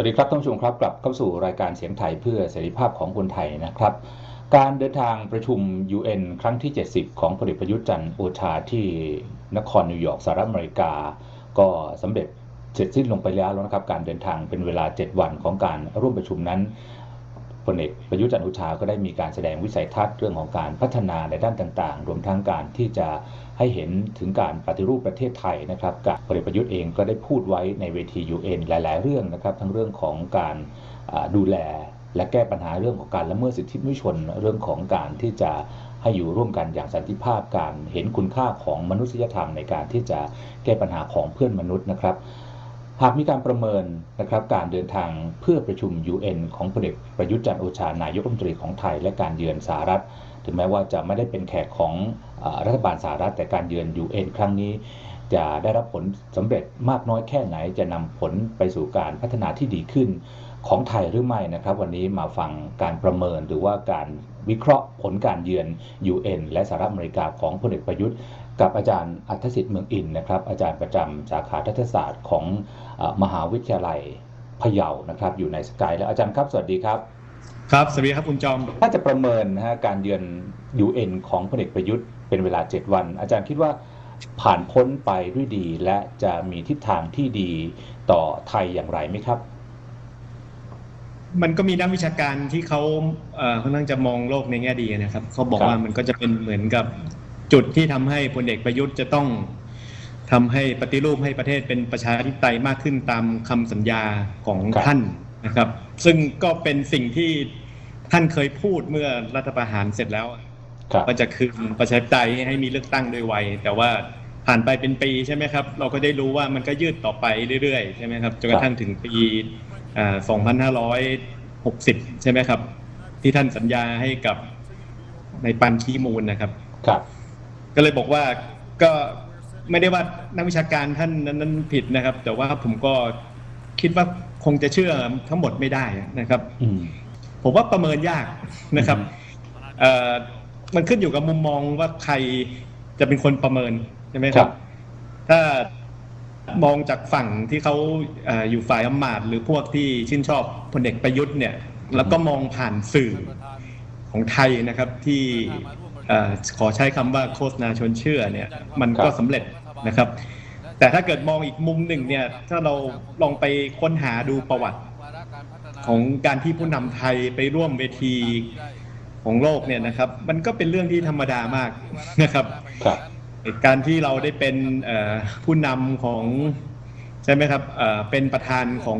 วัสดีครับท่านผู้ชมครับกลับเข้าสู่รายการเสียงไทยเพื่อเสรีภาพของคนไทยนะครับ การเดินทางประชุม UN ครั้งที่ 70 ของพลเอกประยุทธ์จันทร์โอชาที่นครนิวยอร์กสหรัฐอเมริกา ก็สำเร็จเสร็จสิ้นลงไปแล้วนะครับการเดินทางเป็นเวลา 7 วันของการร่วมประชุมนั้น พลเอกประยุทธ์จันทร์โอชาก็ได้มีการแสดงวิสัยทัศน์เรื่องของการพัฒนาในด้านต่างๆ รวมทั้งการที่จะให้เห็นถึงการปฏิรูปประเทศไทยนะครับกับพลเอกประยุทธ์เองก็ได้พูดไว้ในเวที UN หลาย ๆ เรื่องนะครับ ทั้งเรื่องของการดูแลและแก้ปัญหาเรื่องของการละเมิดสิทธิมนุษยชนเรื่องของการที่จะให้อยู่ร่วมกันอย่างสันติภาพการเห็นคุณค่าของมนุษยธรรมในการที่จะแก้ปัญหาของเพื่อนมนุษย์นะครับ หากมีการประเมินนะครับการเดินทางเพื่อประชุม UN ของพลเอกประยุทธ์จันทร์โอชานายกรัฐมนตรีของไทยและการเยือนสหรัฐ ถึงแม้ว่าจะไม่ได้เป็นแขกของอรัฐบาลสหรัฐแต่การเยือน UN ครั้งนี้ จะได้รับผลสำเร็จมากน้อยแค่ไหนจะนำผลไปสู่การพัฒนาที่ดีขึ้นของไทยหรือไม่นะครับ วันนี้มาฟังการประเมินหรือว่าการวิเคราะห์ผลการเยือน UN และสหรัฐอเมริกาของพลเอกประยุทธ์ กับอาจารย์อัธสิทธิ์เมืองอินนะครับ อาจารย์ประจำสาขารัฐศาสตร์ของเออมหาวิทยาลัยพะเยานะครับ อยู่ในสกายแล้วอาจารย์ครับ สวัสดีครับ ครับ สวัสดีครับคุณจอม ถ้าจะประเมินนะฮะการเยือน UN ของพลเอกประยุทธ์เป็นเวลา 7 วัน อาจารย์คิดว่าผ่านพ้นไปด้วยดีและจะมีทิศทางที่ดีต่อไทยอย่างไรไหมครับ มันก็มีนักวิชาการที่เขาเอ่อค่อนข้างจะมองโลกในแง่ดีนะครับ เขาบอกครับว่ามันก็จะเป็นเหมือนกับ จุดที่ทำให้พลเอกประยุทธ์จะต้องทำให้ปฏิรูปให้ประเทศเป็นประชาธิปไตยมากขึ้นตามคำสัญญาของท่านนะครับ ซึ่งก็เป็นสิ่งที่ท่านเคยพูดเมื่อรัฐประหารเสร็จแล้วครับก็จะคืนประชาธิปไตยให้มีเลือกตั้งโดยไวแต่ว่าผ่านไปเป็นปีใช่ไหมครับ เราก็ได้รู้ว่ามันก็ยืดต่อไปเรื่อยๆใช่ไหมครับจนกระทั่งถึงปีอ่า2560 ใช่ไหมครับ ที่ท่านสัญญาให้กับในปันคีมูลนะครับครับ ก็เลยบอกว่าก็ไม่ได้ว่านักวิชาการท่านนั้นนั้นผิดนะครับ แต่ว่าผมก็คิดว่าคงจะเชื่อทั้งหมดไม่ได้นะครับอืมผมว่าประเมินยากนะครับอืมเอ่อมันขึ้นอยู่กับมุมมองว่าใครจะเป็นคนประเมินใช่ไหมครับ ถ้ามองจากฝั่งที่เขาเอ่ออยู่ฝ่ายอำมาตย์หรือพวกที่ชื่นชอบพลเอกประยุทธ์เนี่ย แล้วก็มองผ่านสื่อของไทยนะครับที่เอ่อ ขอใช้คำว่าโฆษณาชวนเชื่อเนี่ยมันก็สำเร็จนะครับ แต่ถ้าเกิดมองอีกมุมหนึ่งเนี่ยถ้าเราลองไปค้นหาดูประวัติ ของการที่ผู้นำไทยไปร่วมเวทีของโลกเนี่ยนะครับ มันก็เป็นเรื่องที่ธรรมดามากนะครับครับการที่เราได้เป็นเอ่อผู้นำของใช่ไหมครับเอ่อเป็นประธานของ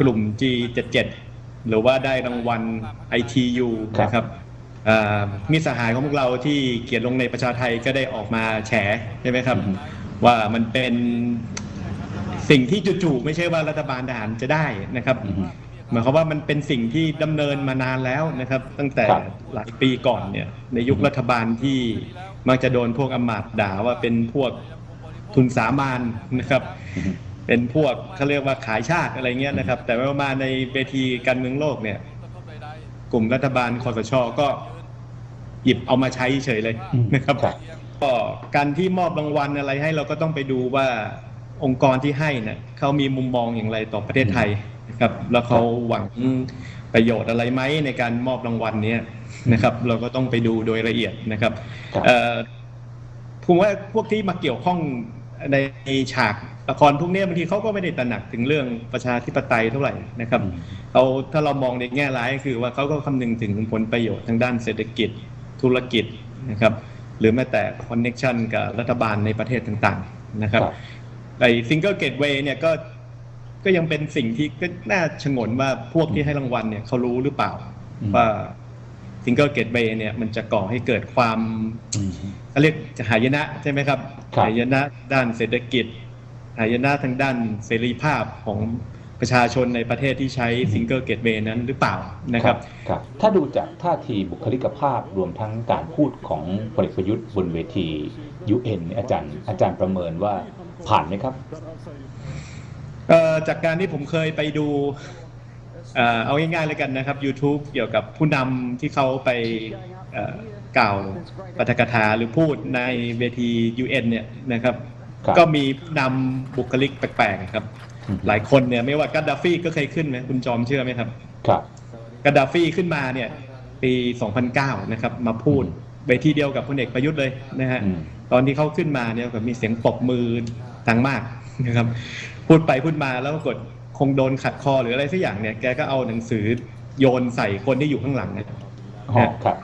กลุ่ม G77 หรือว่าได้รางวัล ITU ครับนะครับเอ่อ มิตรสหายของพวกเราที่เขียนลงในประชาไทยก็ได้ออกมาแฉใช่ไหมครับอืมว่ามันเป็นสิ่งที่จู่ๆไม่ใช่ว่ารัฐบาลทหารจะได้นะครับอืมหมายความว่ามันเป็นสิ่งที่ดำเนินมานานแล้วนะครับ ตั้งแต่ครับหลายปีก่อนเนี่ยในยุครัฐบาลที่มักจะโดนพวกอำมาตย์ด่าว่าเป็นพวกทุนสามานนะครับอืมเป็นพวกเขาเรียกว่าขายชาติอะไรเงี้ยนะครับ แต่ว่ามาในเวทีการเมืองโลกเนี่ย กลุ่มรัฐบาลคอสชก็ หยิบเอามาใช้เฉยเลยอืมนะครับครับก็การที่มอบรางวัลอะไรให้เราก็ต้องไปดูว่าองค์กรที่ให้เนี่ยเขามีมุมมองอย่างไรต่อประเทศไทยนะครับ แล้วเขาหวังประโยชน์อะไรไหมในการมอบรางวัลเนี้ยนะครับ เราก็ต้องไปดูโดยละเอียดนะครับครับเอ่อผมว่าพวกที่มาเกี่ยวข้องในฉากละครพวกเนี้ยบางทีเขาก็ไม่ได้ตระหนักถึงเรื่องประชาธิปไตยเท่าไหร่นะครับอืมเขาถ้าเรามองในแง่ร้ายก็คือว่าเขาก็คำนึงถึงผลประโยชน์ทางด้านเศรษฐกิจ ธุรกิจนะครับหรือแม้แต่คอนเน็ชันกับรัฐบาลในประเทศต่างๆนะครับครับไอ้ซิงเกิลเกตเวย์เนี่ยก็ก็ยังเป็นสิ่งที่ก็น่าชงนว่าพวกที่ให้รางวัลเนี่ยเขารู้หรือเปล่าอืมว่าซิงเกิลเกตเวย์เนี่ยมันจะก่อให้เกิดความอืมเขาเรียกหายนะใช่ไหมครับครับ หายนะด้านเศรษฐกิจ หายนะทางด้านเสรีภาพของ ประชาชนในประเทศที่ใช้ซิงเกิลเกตเวย์นั้นหรือเปล่านะครับครับ ถ้าดูจากท่าทีบุคลิกภาพรวมทั้งการพูดของพลเอกประยุทธ์บนเวที UN เนี่ยอาจารย์ อาจารย์ประเมินว่าผ่านไหมครับเอ่อจากการที่ผมเคยไปดูเอ่อเอาง่ายๆเลยกันนะครับ YouTube เกี่ยวกับผู้นำที่เขาไปเอ่อกล่าวปาฐกถาหรือพูดในเวที UN เนี่ยนะครับครับก็มีผู้นำบุคลิกแปลกๆครับอืม หลายคนเนี่ยไม่ว่ากัดดาฟีก็เคยขึ้นไหมคุณจอมเชื่อไหมครับ ครับกัดดาฟีขึ้นมาเนี่ย ปี 2009 นะครับ มาพูดเวทีเดียวกับพลเอกประยุทธ์เลยนะฮะอืมตอนที่เขาขึ้นมาเนี่ยก็มีเสียงปรบมือดังมากนะครับ พูดไปพูดมาแล้วปรากฏคงโดนขัดคอหรืออะไรสักอย่างเนี่ยแกก็เอาหนังสือโยนใส่คนที่อยู่ข้างหลังนะอ๋อครับ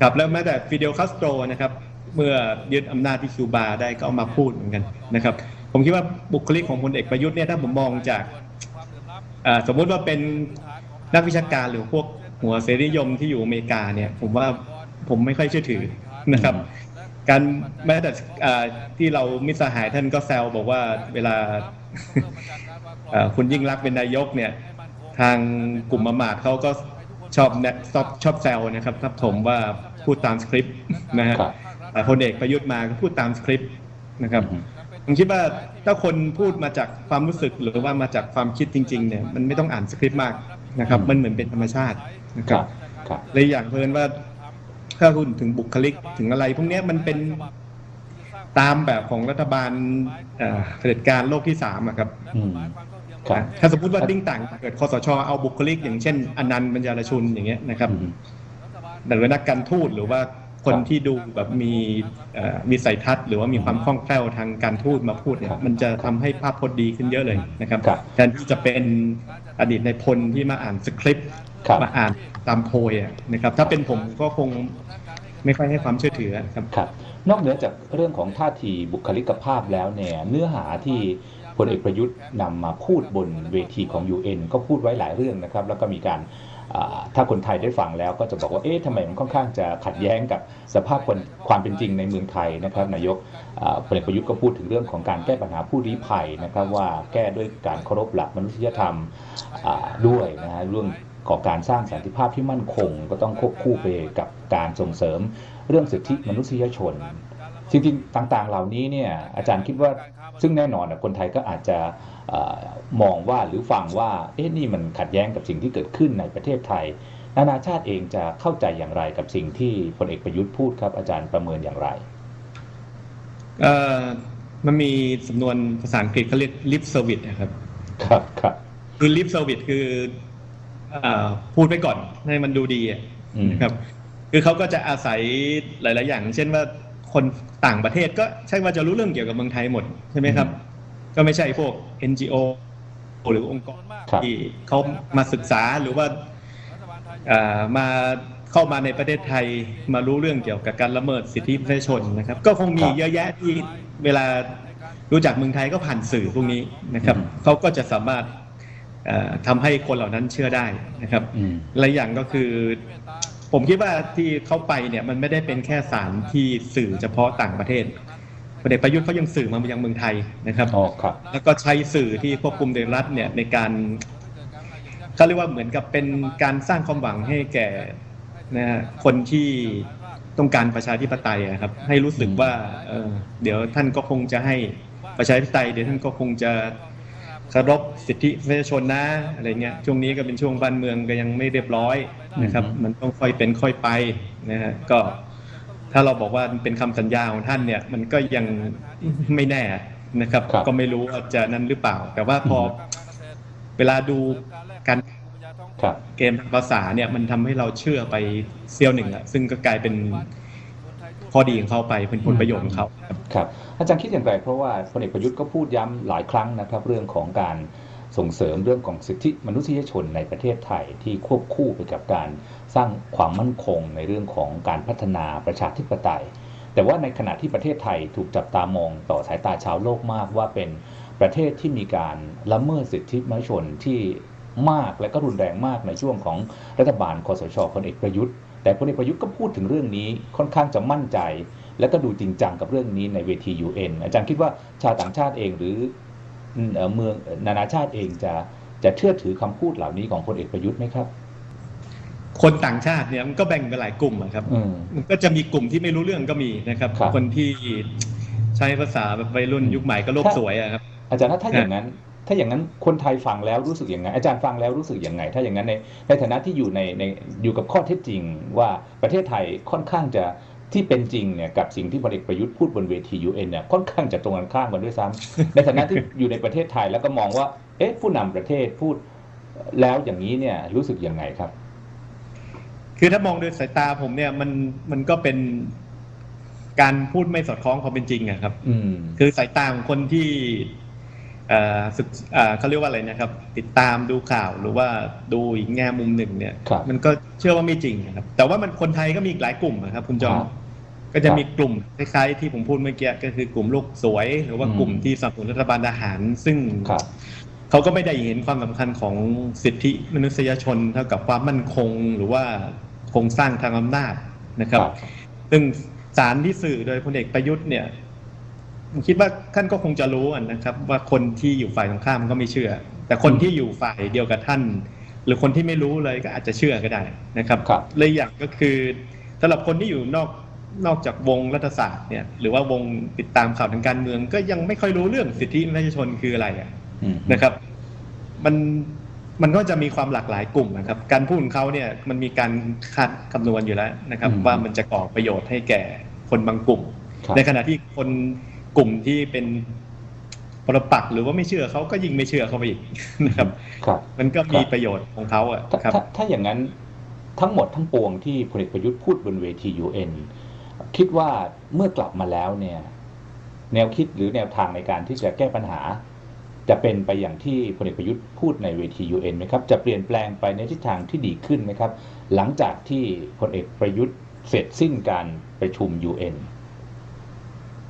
ครับแล้วแม้แต่ฟิเดลคาสโตรนะครับ เมื่อยึดอำนาจที่คิวบาได้ก็เอามาพูดเหมือนกันนะครับ ผมคิดว่าบุคลิกของพลเอกประยุทธ์เนี่ยถ้าผมมองจากอ่าสมมุติว่าเป็นนักวิชาการหรือพวกหัวเสรีนิยมที่อยู่อเมริกาเนี่ย ผมว่าผมไม่ค่อยเชื่อถือนะครับ การแม้แต่อ่าที่เรามิตรสหายท่านก็แซวบอกว่าเวลาอ่าคุณยิ่งรักษณ์เป็นนายกเนี่ย ทางกลุ่มอำมาตย์เขาก็ชอบแนะชอบชอบแซวนะครับครับผมว่าพูดตามสคริปต์นะฮะครับแต่พลเอกประยุทธ์มาก็พูดตามสคริปต์นะครับอืม ผมคิดว่าถ้าคนพูดมาจากความรู้สึกหรือว่ามาจากความคิดจริง ๆ เนี่ยมันไม่ต้องอ่านสคริปต์มากนะครับ มันเหมือนเป็นธรรมชาตินะคครัรับบครับเลยอย่างเพลินว่า ถ้าคุณถึงบุคลิกถึงอะไร พวกเนี้ยมันเป็นตามแบบของรัฐบาลเอ่อเผด็จการโลกที่สามอะครับอืมครับถ้าสมมติว่าดิ้งต่างเกิดคอสชเอาบุคลิก อย่างเช่นอนันต์ปัญญารชุนอย่างเงี้ยนะครับอืมหรือนักการทูตหรือว่า คนครับที่ดูแบบมีเอ่อมีสัยทัศน์ หรือว่ามีความคล่องแคล่วทางการทูตมาพูดเนี่ครัยบมันจะทำให้ภาพพจน์ดีขึ้นเยอะเลยนะครับครับแทนที่จะเป็นอดีตในายพลที่มาอ่านสคริปต์ครับมาอ่านตามโพยอะนะครับ ถ้าเป็นผมก็คงไม่ค่อยให้ความเชื่อถือครับครับ นอกเหนือจากเรื่องของท่าทีบุคลิกภาพแล้วเนี่ยเนื้อหาที่พลเอกประยุทธ์นำมาพูดบนเวทีของ UN ก็พูดไว้หลายเรื่องนะครับ แล้วก็มีการอ่า ถ้าคนไทยได้ฟังแล้วก็จะบอกว่า เอ๊ะทำไมมันค่อนข้างจะขัดแย้งกับสภาพคความเป็นจริงในเมืองไทยนะครับ นายกพลเอกประยุทธ์ก็พูดถึงเรื่องของการแก้ปัญหาผู้ลี้ภัยนะครับ ว่าแก้ด้วยการเคารพหลักมนุษยธรรมด้วยนะฮะเรื่องของการสร้างสันติภาพที่มั่นคง ก็ต้องควบคู่ไปกับการส่งเสริมเรื่องสิทธิมนุษยชน จริงๆต่างๆ เหล่านี้เนี่ยอาจารย์คิดว่าซึ่งแน่นอนนะคนไทยก็อาจจะเออมองว่าหรือฟังว่าเอ๊ะนี่มันขัดแย้งกับสิ่งที่เกิดขึ้นในประเทศไทย นานาชาติเองจะเข้าใจอย่างไรกับสิ่งที่พลเอกประยุทธ์พูดครับ อาจารย์ประเมินอย่างไรเอ่อมันมีสำนวนภาษาอังกฤษเขาเรียก lip service นะครับ ครับครับคือ lip service คือเอ่อพูดไปก่อนให้มันดูดีอะอืมนะครับ คือเขาก็จะอาศัยหลาย ๆ อย่าง เช่นว่า คนต่างประเทศก็ใช่ว่าจะรู้เรื่องเกี่ยวกับเมืองไทยหมดใช่ไหมครับ ก็ไม่ใช่พวก NGO หรือองค์กรครับที่เขามาศึกษาหรือว่าเอ่อมาเข้ามาในประเทศไทยมารู้เรื่องเกี่ยวกับการละเมิดสิทธิมนุษยชนนะครับ ก็คงมีครับเยอะแยะที่เวลารู้จักเมืองไทยก็ผ่านสื่อพวกนี้นะครับอืมเขาก็จะสามารถเอ่อทำให้คนเหล่านั้นเชื่อได้นะครับอืมและอย่างก็คือ ผมคิดว่าที่เข้าไปเนี่ยมันไม่ได้เป็นแค่สารที่สื่อเฉพาะต่างประเทศพลเอกประยุทธ์เขายังสื่อมายังเมืองไทยนะครับอ๋อครับ แล้วก็ใช้สื่อที่ควบคุมโดยรัฐเนี่ยในการเขาเรียกว่าเหมือนกับเป็นการสร้างความหวังให้แก่นะฮะคนที่ต้องการประชาธิปไตยอะครับ ให้รู้สึกว่าเออเดี๋ยวท่านก็คงจะให้ประชาธิปไตย เดี๋ยวท่านก็คงจะ เคารพสิทธิมนุษยชนนะอะไรเงี้ยช่วงนี้ก็เป็นช่วงบ้านเมืองก็ยังไม่เรียบร้อยนะครับอือฮึมันต้องค่อยเป็นค่อยไปนะฮะก็ ถ้าเราบอกว่ามันเป็นคำสัญญาของท่านเนี่ย มันก็ยังไม่แน่นะครับครับก็ไม่รู้ว่าจะนั่นหรือเปล่า แต่ว่าพออมเวลาดูการครับเกมทางภาษาเนี่ยมันทำให้เราเชื่อไปเซี่ยวหนึ่งอะซึ่งก็กลายเป็น ข้อดีของเขาไปเป็นผลประโยชน์ของเขาครับครับอาจารย์คิดอย่างไร เพราะว่าพลเอกประยุทธ์ก็พูดย้ำหลายครั้งนะครับ เรื่องของการส่งเสริมเรื่องของสิทธิมนุษยชนในประเทศไทยที่ควบคู่ไปกับการสร้างความมั่นคงในเรื่องของการพัฒนาประชาธิปไตย แต่ว่าในขณะที่ประเทศไทยถูกจับตามองต่อสายตาชาวโลกมากว่าเป็นประเทศที่มีการละเมิดสิทธิมนุษยชนที่มากและก็รุนแรงมากในช่วงของรัฐบาลคอสชพลเอกประยุทธ์ แต่พลเอกประยุทธ์ก็พูดถึงเรื่องนี้ค่อนข้างจะมั่นใจ และก็ดูจริงจังกับเรื่องนี้ในเวที UN อาจารย์คิดว่าชาวต่างชาติเองหรือเอ่อเมืองนานาชาติเองจะจะเชื่อถือคำพูดเหล่านี้ของพลเอกประยุทธ์ไหมครับ คนต่างชาติเนี่ยมันก็แบ่งเป็นหลายกลุ่มอะครับอืมมันก็จะมีกลุ่มที่ไม่รู้เรื่องก็มีนะครับครับคนที่ใช้ภาษาแบบวัยรุ่นยุคใหม่ก็โลกถ้าสวยอะครับ อาจารย์ถ้าถ้าอย่างนั้น ถ้าอย่างนั้นคนไทยฟังแล้วรู้สึกยังไงอาจารย์ฟังแล้วรู้สึกยังไง ถ้าอย่างนั้นในในฐานะที่อยู่ในในอยู่กับข้อเท็จจริง ว่าประเทศไทยค่อนข้างจะที่เป็นจริงเนี่ยกับสิ่งที่พลเอกประยุทธ์พูดบนเวที UN เนี่ยค่อนข้างจะตรงกันข้ามกันด้วยซ้ำในฐานะที่อยู่ในประเทศไทยแล้วก็มองว่า เอ๊ะผู้นำประเทศพูดแล้วอย่างนี้เนี่ยรู้สึกยังไงครับ คือถ้ามองโดยสายตาผมเนี่ยมันมันก็เป็นการพูดไม่สอดคล้องความเป็นจริงอะครับอืมคือสายตาของคนที่เอ่อ ศึกเอ่อเขาเรียกว่าอะไรนะครับ ติดตามดูข่าวหรือว่าดูอีกแง่มุมหนึ่งเนี่ยครับมันก็เชื่อว่าไม่จริงนะครับ แต่ว่ามันคนไทยก็มีอีกหลายกลุ่มนะครับคุณจอมครับก็จะมีกลุ่มคล้ายๆที่ผมพูดเมื่อกี้ก็คือกลุ่มลูกสวย หรือว่าอืมกลุ่มที่สนับสนุนรัฐบาลทหาร ซึ่งครับเขาก็ไม่ได้เห็นความสำคัญของสิทธิมนุษยชนเท่ากับความมั่นคงหรือว่าโครงสร้างทางอำนาจนะครับ ซึ่งสารที่สื่อโดยพลเอกประยุทธ์เนี่ย ผมคิดว่าท่านก็คงจะรู้อะนะครับ ว่าคนที่อยู่ฝ่ายตรงข้ามก็ไม่เชื่อ แต่คนที่อยู่ฝ่ายเดียวกับท่าน หรือคนที่ไม่รู้เลยก็อาจจะเชื่อก็ได้นะครับครับ เลยอย่างก็คือสำหรับคนที่อยู่นอกนอกจากวงรัฐศาสตร์เนี่ยหรือว่าวงติดตามข่าวทางการเมือง ก็ยังไม่ค่อยรู้เรื่องสิทธิมนุษยชนคืออะไรอะอืมนะครับ มันมันก็จะมีความหลากหลายกลุ่มนะครับ การพูดของเขาเนี่ยมันมีการคาดคำนวณอยู่แล้วนะครับ ว่ามันจะก่อประโยชน์ให้แก่คนบางกลุ่ม ครับ ในขณะที่คน กลุ่มที่เป็นปรปักษ์หรือว่าไม่เชื่อเขาก็ยิ่งไม่เชื่อเขาไปอีกนะครับครับมันก็มีครับประโยชน์ของเขาอะถ้าครับถ้าถ้าอย่างนั้นทั้งหมดทั้งปวงที่พลเอกประยุทธ์พูดบนเวที UN คิดว่าเมื่อกลับมาแล้วเนี่ยแนวคิดหรือแนวทางในการที่จะแก้ปัญหา จะเป็นไปอย่างที่พลเอกประยุทธ์พูดในเวที UN ไหมครับ จะเปลี่ยนแปลงไปในทิศทางที่ดีขึ้นไหมครับ หลังจากที่พลเอกประยุทธ์เสร็จสิ้นการประชุม UN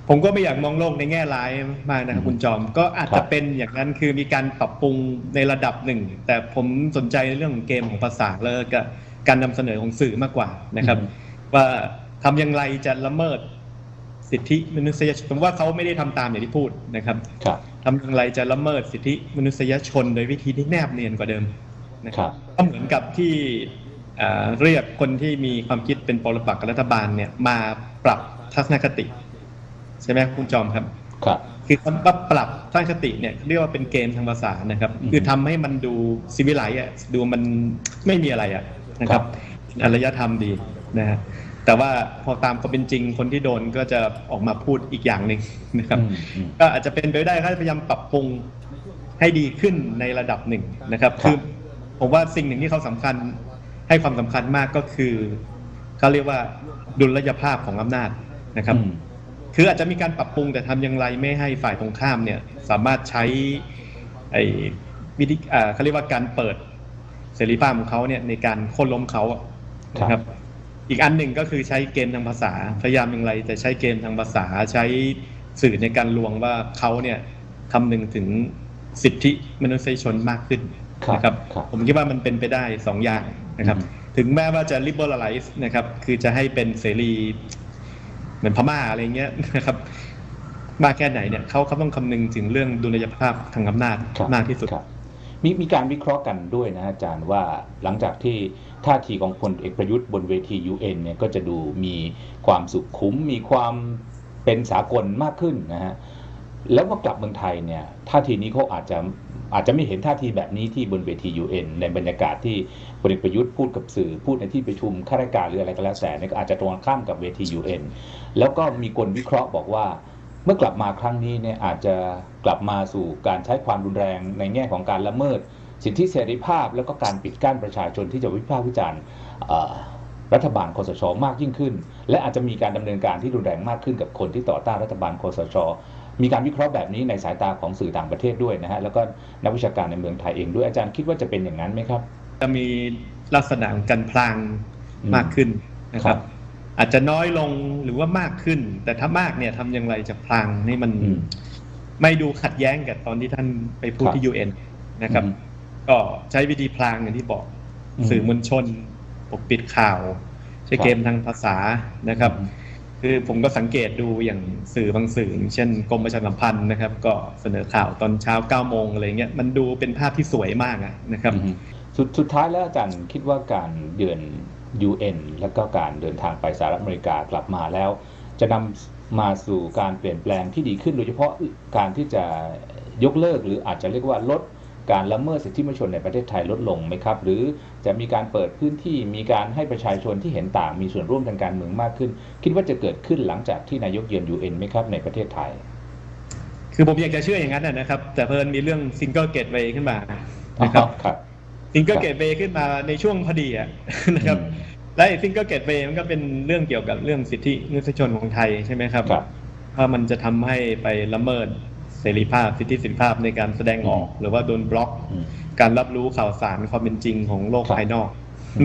ผมก็ไม่อยากมองโลกในแง่ร้ายมากนะครับอืมคุณจอม ก็อาจครัจะบเป็นอย่างนั้นคือมีการปรับปรุงในระดับหนึ่ง แต่ผมสนใจในเรื่องของเกมของภาษาแล้วก็การนำเสนอของสื่อมากกว่านะครับอืมว่าทำอย่างไรจะละเมิดสิทธิมนุษยชนผมว่าเขาไม่ได้ทำตามอย่างที่พูดนะครับครับทำอย่างไรจะละเมิดสิทธิมนุษยชน โดยวิธีที่แนบเนียนกว่าเดิมนะคครัรับบก็เหมือนกับที่เอ่อเรียกคนที่มีความคิดเป็นปรปักษ์กับรัฐบาลเนี่ยมาปรับทัศนคติ ใช่ไหมคุณจอมครับ ครับคือคำว่าปรับทัศนคติเนี่ยเรียกว่าเป็นเกมทางภาษานะครับอืมคือทำให้มันดูซีวิไลซ์อะดูมันไม่มีอะไรอะนะคครัรับบอารยธรรมดีนะฮะแต่ว่าพอตามความเป็นจริงคนที่โดนก็จะออกมาพูดอีกอย่างหนึ่งนะครับอืมอืมก็อาจจะเป็นไปได้เขาพยายามปรับปรุงให้ดีขึ้นในระดับหนึ่งนะครับครับคือผมว่าสิ่งหนึ่งที่เขาสำคัญให้ความสำคัญมากก็คือเขาเรียกว่าดุลยภาพของอำนาจนะครับอืม คืออาจจะมีการปรับปรุงแต่ทำอย่างไรไม่ให้ฝ่ายตรงข้ามเนี่ยสามารถใช้ไอ้วิธีอ่าเขาเรียกว่าการเปิดเสรีภาพของเขาเนี่ยในการโค่นล้มเขาอะนะครับ อีกอันหนึ่งก็คือใช้เกมทางภาษาพยายามอย่างไรแต่ใช้เกมทางภาษาใช้สื่อในการลวงว่าเขาเนี่ยคำนึงถึงสิทธิมนุษยชนมากขึ้นครับนะครับครับ ผมคิดว่ามันเป็นไปได้สองอย่างนะครับอืมถึงแม้ว่าจะ liberalize นะครับ คือจะให้เป็นเสรี เหมือนพม่าอะไรเงี้ยนะครับมากแค่ไหนเนี่ยเขาเขาต้องคำนึงถึงเรื่องดุลยภาพทางอำนาจครับมากที่สุดครับมีมีการวิเคราะห์กันด้วยนะอาจารย์ว่าหลังจากที่ท่าทีของพลเอกประยุทธ์บนเวที UN เนี่ยก็จะดูมีความสุขุมมีความเป็นสากลมากขึ้นนะฮะ แล้วพอกลับเมืองไทยเนี่ยท่าทีนี้เขาอาจจะอาจจะไม่เห็นท่าทีแบบนี้ที่บนเวที UN ในบรรยากาศที่พลเอกประยุทธ์พูดกับสื่อพูดในที่ประชุมข้าราชการหรืออะไรก็แล้วแต่เนี่ยก็อาจจะตรงข้ามกับเวที UN แล้วก็มีคนวิเคราะห์บอกว่า เมื่อกลับมาครั้งนี้เนี่ยอาจจะกลับมาสู่การใช้ความรุนแรงในแง่ของการละเมิด สิทธิเสรีภาพ แล้วก็การปิดกั้นประชาชนที่จะวิพากษ์วิจารณ์รัฐบาลคอสช มากยิ่งขึ้น และอาจจะมีการดำเนินการที่รุนแรงมากขึ้นกับคนที่ต่อต้านรัฐบาลคอสช มีการวิเคราะห์แบบนี้ในสายตาของสื่อต่างประเทศด้วยนะฮะแล้วก็นักวิชาการในเมืองไทยเองด้วยอาจารย์คิดว่าจะเป็นอย่างนั้นไหมครับ จะมีลักษณะของการพลางอืมมากขึ้นนะคครัรับบอาจจะน้อยลงหรือว่ามากขึ้น แต่ถ้ามากเนี่ยทำอย่างไรจะพลางให้มันอืมไม่ดูขัดแย้งกับตอนที่ท่านไปพูดครับที่ UN นะครับอืมก็ใช้วิธีพลางอย่างที่บอกอืมสื่อมวลชนปกปิดข่าว ใช้ครับเกมทางภาษานะครับอืม คือผมก็สังเกตดูอย่างสื่อบางสื่ออย่างเช่นกรมประชาสัมพันธ์นะครับ ก็เสนอข่าวตอนเช้า9ก้าโมงอะไรเงี้ยมันดูเป็นภาพที่สวยมากนะครับสุดสุดท้ายแล้วอาจารย์คิดว่าการเยือน UN แล้วก็การเดินทางไปสหรัฐอเมริกากลับมาแล้ว จะนำมาสู่การเปลี่ยนแปลงที่ดีขึ้นโดยเฉพาะการที่จะยกเลิกหรืออาจจะเรียกว่าลด การละเมิดสิทธิมนุษยชนในประเทศไทยลดลงไหมครับ หรือจะมีการเปิดพื้นที่มีการให้ประชาชนที่เห็นต่างมีส่วนร่วมทางการเมืองมากขึ้น คิดว่าจะเกิดขึ้นหลังจากที่นายกเยือนยูเอ็นไหมครับในประเทศไทย คือผมอยากจะเชื่ออย่างนั้นนะนะครับ แต่เพิ่นมีเรื่องซิงเกิลเกตเวย์ขึ้นมานะครับครับซิงเกิลเกตเวย์ขึ้นมาในช่วงพอดีอะนะครับอืมและซิงเกิลเกตเวย์มันก็เป็นเรื่องเกี่ยวกับเรื่องสิทธิมนุษยชนของไทยใช่ไหมครับครับว่ามันจะทำให้ไปละเมิด เสรีภาพสิทธิเสรีภาพในการแสดงออก หรือว่าโดนบล็อกอืมการรับรู้ข่าวสารความเป็นจริงของโลกครับภายนอก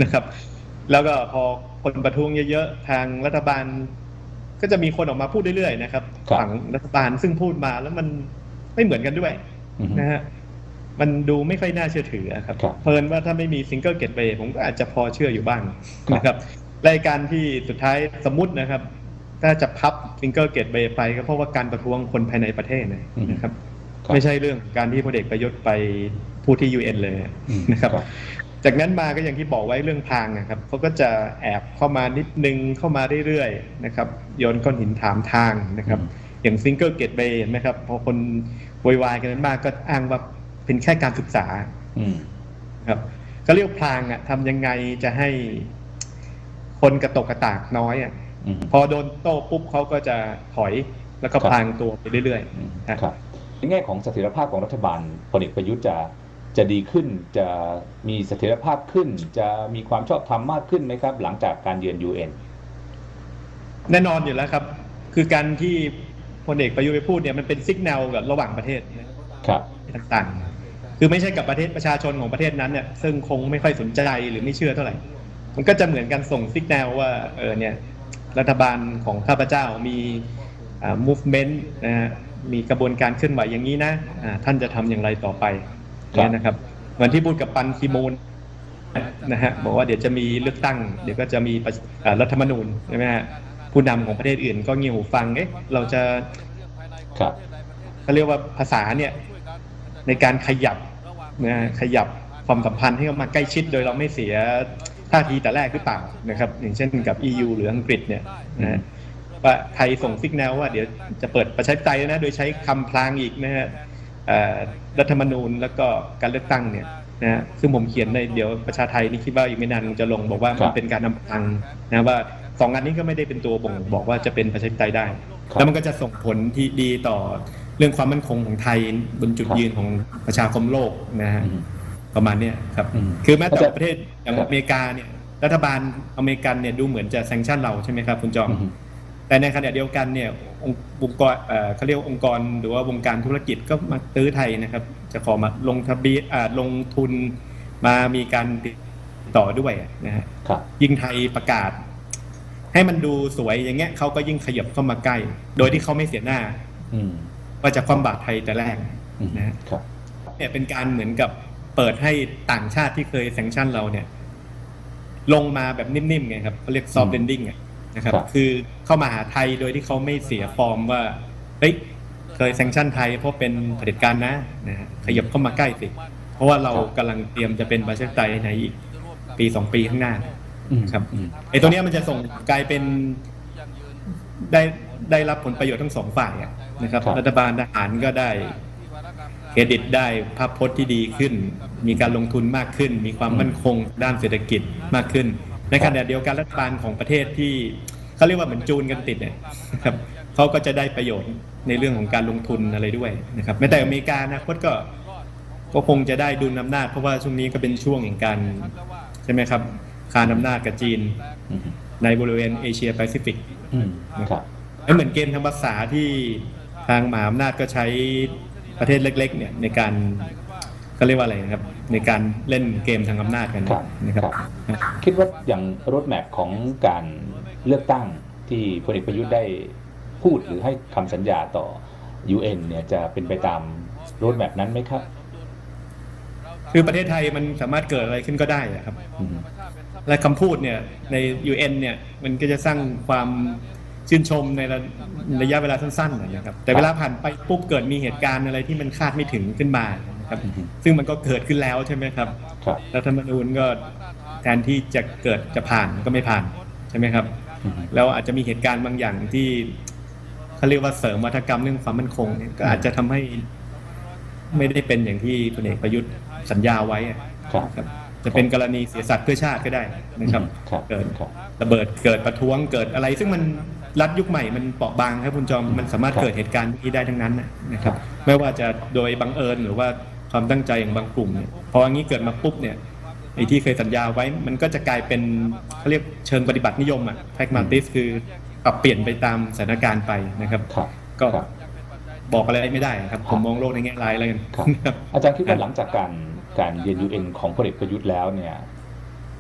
นะครับ แล้วก็พอคนประท้วงเยอะๆ ทางรัฐบาล ก็จะมีคนออกมาพูดเรื่อยๆนะครับครับฝั่งรัฐบาลซึ่งพูดมาแล้วมันไม่เหมือนกันด้วยอืมนะฮะมันดูไม่ค่อยน่าเชื่อถืออะครับครับ เพลินว่าถ้าไม่มีซิงเกิลเกตเวย์ผมก็อาจจะพอเชื่ออยู่บ้างครับนะครับรายการที่สุดท้ายสมมตินะครับ ถ้าจะพับซิงเกิลเกตเวย์ไปก็เพราะว่าการประท้วงคนภายในประเทศนะครับครับ ไม่ใช่เรื่องการที่พลเอกประยุทธ์ไปพูดที่ UN เลยอืมนะครับ จากนั้นมาก็อย่างที่บอกไว้เรื่องทางนะครับเขาก็จะแอบเข้ามานิดนึงเข้ามาเรื่อยๆนะครับโยนก้อนหินถามทางนะครับอืมอย่างซิงเกิลเกตเ a y เห็นไหมครับพอคนโวยวายกันมากก็อ้างว่าเป็นแค่การศึกษาอืมครับ ก็เรียกพลางอะทำยังไงจะให้คนกระตกกระตากน้อยอะอืม พอโดนโต้ปุ๊บเขาก็จะถอยแล้วก็ครับพลางตัวไปเรื่อยอืมๆนะครับในแง่ของเสถียรภาพของรัฐบาลพลเอกประยุทธ์จะจะดีขึ้นจะมีเสถียรภาพขึ้น จะมีความชอบธรรมมากขึ้นไหมครับ หลังจากการเยือนยูเอ็นแน่นอนอยู่แล้วครับ คือการที่พลเอกประยุทธ์ไปพูดเนี่ยมันเป็นสัญญาณกับระหว่างประเทศนะครับต่างๆ คือไม่ใช่กับประเทศประชาชนของประเทศนั้นเนี่ยซึ่งคงไม่ค่อยสนใจหรือไม่เชื่อเท่าไหร่ มันก็จะเหมือนกันส่งสัญญาณว่าเออเนี่ย รัฐบาลของข้าพเจ้ามีอ่า movement นะฮะมีกระบวนการเคลื่อนไหวอย่างนี้นะอ่าท่านจะทำอย่างไรต่อไปครับเนี่ยนะครับเหมือนที่พูดกับปันคีมูลนะฮะบอกว่าเดี๋ยวจะมีเลือกตั้ง เดี๋ยวก็จะมีประอ่ารัฐธรรมนูญใช่ไหมฮะผู้นำของประเทศอื่น ก็เงี่ยหูฟังเอ๊ะเราจะครับเขาเรียกว่าภาษาเนี่ยในการขยับนะขยับความสัมพันธ์ให้มาใกล้ชิดโดยเราไม่เสีย ท่าทีแต่แรกหรือเปล่านะครับ อย่างเช่นกับ EU หรืออังกฤษเนี่ยนะฮะว่าไทยส่งสิกแนลว่าเดี๋ยวจะเปิดประชาธิปไตยนะโดยใช้คำพลางอีกนะฮะเอ่อรัฐธรรมนูญแล้วก็การเลือกตั้งเนี่ยนะฮะซึ่งผมเขียนในเดี๋ยวประชาไทยนี่คิดว่าอีกไม่นานจะลงบอกว่าครัมันบเป็นการนำพลังนะว่าสองอันนี้ก็ไม่ได้เป็นตัวบ่งบอกว่าจะเป็นประชาธิปไตยได้ครับแล้วมันก็จะส่งผลที่ดีต่อเรื่องความมั่นคงของไทยบนจุดครับยืนของประชาคมโลกนะฮะอืม ประมาณเนี้ยครับอืมคือแม้แต่อาจารย์ประเทศอย่างครับอเมริกาเนี่ย รัฐบาลอเมริกันเนี่ยดูเหมือนจะแซงชั่นเราใช่ไหมครับคุณจอมอืมแต่ในขณะเดียวกันเนี่ยองค์องค์กรเอ่อเขาเรียกว่าองค์กรหรือว่าวงการธุรกิจก็มาตื้อไทยนะครับ จะขอมาลงทะเบียนอ่าลงทุนมามีการติดต่อด้วยนะฮะครับยิ่งไทยประกาศ ให้มันดูสวยอย่างเงี้ยเขาก็ยิ่งขยับเข้ามาใกล้ โดยที่เขาไม่เสียหน้าอืมว่าจะความบาดไทยแต่แรกอืมนะฮะครับเนี่ยเป็นการเหมือนกับ เปิดให้ต่างชาติที่เคยแซงชั่นเราเนี่ย ลงมาแบบนิ่มๆไงครับเขาเรียกซอฟต์อืเ a มนดิ้งนะครับครับ คือเข้ามาหาไทยโดยที่เขาไม่เสียฟอร์มว่าเฮ้ยเคยแซงชั่นไทยเพราะเป็นเผด็จการนะนะฮะขยับเข้ามาใกล้สิ เพราะว่าเรากำลังเตรียมจะเป็นประชาธิปไตยในอีกปีสองปีข้างหน้าอืมครับอืมไอ้ตัวเนี้ยมันจะส่งกลายเป็นได้ได้รับผลประโยชน์ทั้งสองฝ่ายอะนะครับครับ รัฐบาลทหารก็ได้ เครดิตได้ภาพพจน์ที่ดีขึ้น มีการลงทุนมากขึ้น มีความมั่นคงด้านเศรษฐกิจมากขึ้น ในขณะเดียวกันรัฐบาลของประเทศที่เขาเรียกว่าเหมือนจูนกันติดเนี่ยนะครับเขาก็จะได้ประโยชน์ในเรื่องของการลงทุนอะไรด้วยนะครับแม้แต่อเมริกาอนะคตก็ก็คงจะได้ดุลอำนาจเพราะว่าช่วงนี้ก็เป็นช่วงแห่งการใช่ไหมครับคานอำนาจกับจีนอืมในบริเวณเอเชียแปซิฟิกอืมครับไม่เหมือนเกมทางภาษาที่ทางมหาอำนาจก็ใช้ ประเทศเล็กๆเนี่ยในการก็เรียกว่าอะไรนะครับ ในการเล่นเกมทางอำนาจกันครับนะครับคิดว่าอย่างรถแมพของการเลือกตั้งที่พลเอกประยุทธ์ได้พูดหรือให้คำสัญญาต่อ UN เนี่ยจะเป็นไปตามรถแมพนั้นไหมครับ คือประเทศไทยมันสามารถเกิดอะไรขึ้นก็ได้อะครับอืมและคำพูดเนี่ยใน UN เนี่ยมันก็จะสร้างความ ชื่นชมในระระยะเวลาสั้นๆนะครับแต่เวลาผ่านไปปุ๊บเกิดมีเหตุการณ์อะไรที่มันคาดไม่ถึงขึ้นมานะครับอืมซึ่งมันก็เกิดขึ้นแล้วใช่ไหมครับครับรัฐธรรมนูญก็แทนที่จะเกิดจะผ่านก็ไม่ผ่านใช่ไหมครับอืมแล้วอาจจะมีเหตุการณ์บางอย่างที่เขาเรียกว่าเสริมวัฒกรรมเรื่องความมั่นคงเนี่ยก็อาจจะทำให้ไม่ได้เป็นอย่างที่พลเอกประยุทธ์สัญญาไว้อะครับครับจะเป็นกรณีเสียสัตว์เพื่อชาติก็ได้นะครับครับเกิดครับระเบิดเกิดประท้วงเกิดอะไร ซึ่งมัน รัฐยุคใหม่มันเปราะบางครับคุณจอมมันสามารถครับเกิดเหตุการณ์ที่ได้ทั้งนั้นนะนะคครัรับบไม่ว่าจะโดยบังเอิญหรือว่าความตั้งใจอย่างบางกลุ่มเนี่ยพออย่างนี้เกิดมาปุ๊บเนี่ยไอ้ที่เคยสัญญาไว้มันก็จะกลายเป็นเขาเรียกเชิงปฏิบัตินิยมอะแพ a มาติสคือปรับเปลี่ยนไปตามสถานการณ์ไปนะครับครับก็ครับบอกอะไรไม่ได้ครับผมมองโลกในแง่ร้ายแล้วกันครับครับอาจารย์คิดว่าหลังจากการการเรียน UN ของพลเอกประยุทธ์แล้วเนี่ย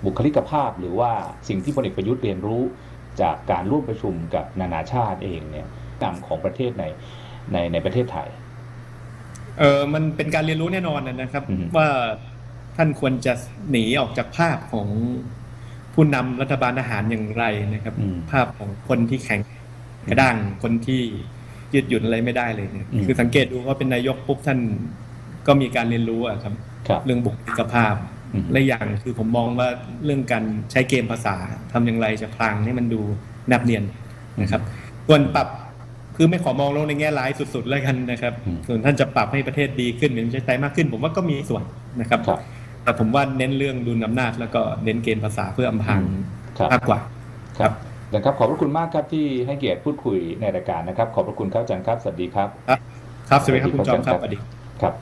บุคลิกภาพหรือว่าสิ่งที่พลเอกประยุทธ์เรียนรู้ จากการร่วมประชุมกับนานาชาติเองเนี่ยนำของประเทศในในในประเทศไทย เออมันเป็นการเรียนรู้แน่นอนนะครับอืมว่าท่านควรจะหนีออกจากภาพของผู้นำรัฐบาลทหารอย่างไรนะครับอืมภาพของคนที่แข็งกระด้างคนที่ยืดหยุ่นอะไรไม่ได้เลยเนี่ยอืมคือสังเกตดูว่าเป็นนายกปุ๊บท่านก็มีการเรียนรู้อะครับครับเรื่องบุคลิกภาพอืม และอย่างคือผมมองว่าเรื่องการใช้เกมภาษาทำอย่างไรจะพลางให้มันดูแนบเนียนนะครับ ส่วนปรับคือไม่ขอมองโลกในแง่ร้ายสุดๆ แล้วกันนะครับอืมส่วนท่านจะปรับให้ประเทศดีขึ้นหรือใช้ใจมากขึ้น ผมว่าก็มีส่วนนะครับครับแต่ผมว่าเน้นเรื่องดุลอำนาจแล้วก็เน้นเกณฑ์ภาษาเพื่ออำพรางครับมากกว่า ครับนะครับขอบพระคุณมากครับที่ให้เกียรติพูดคุยในรายการนะครับ ขอบพระคุณครับอาจารย์ครับ สวัสดีครับ ครับครับสวัสดีครับคุณจอมครับสวัสดีครับ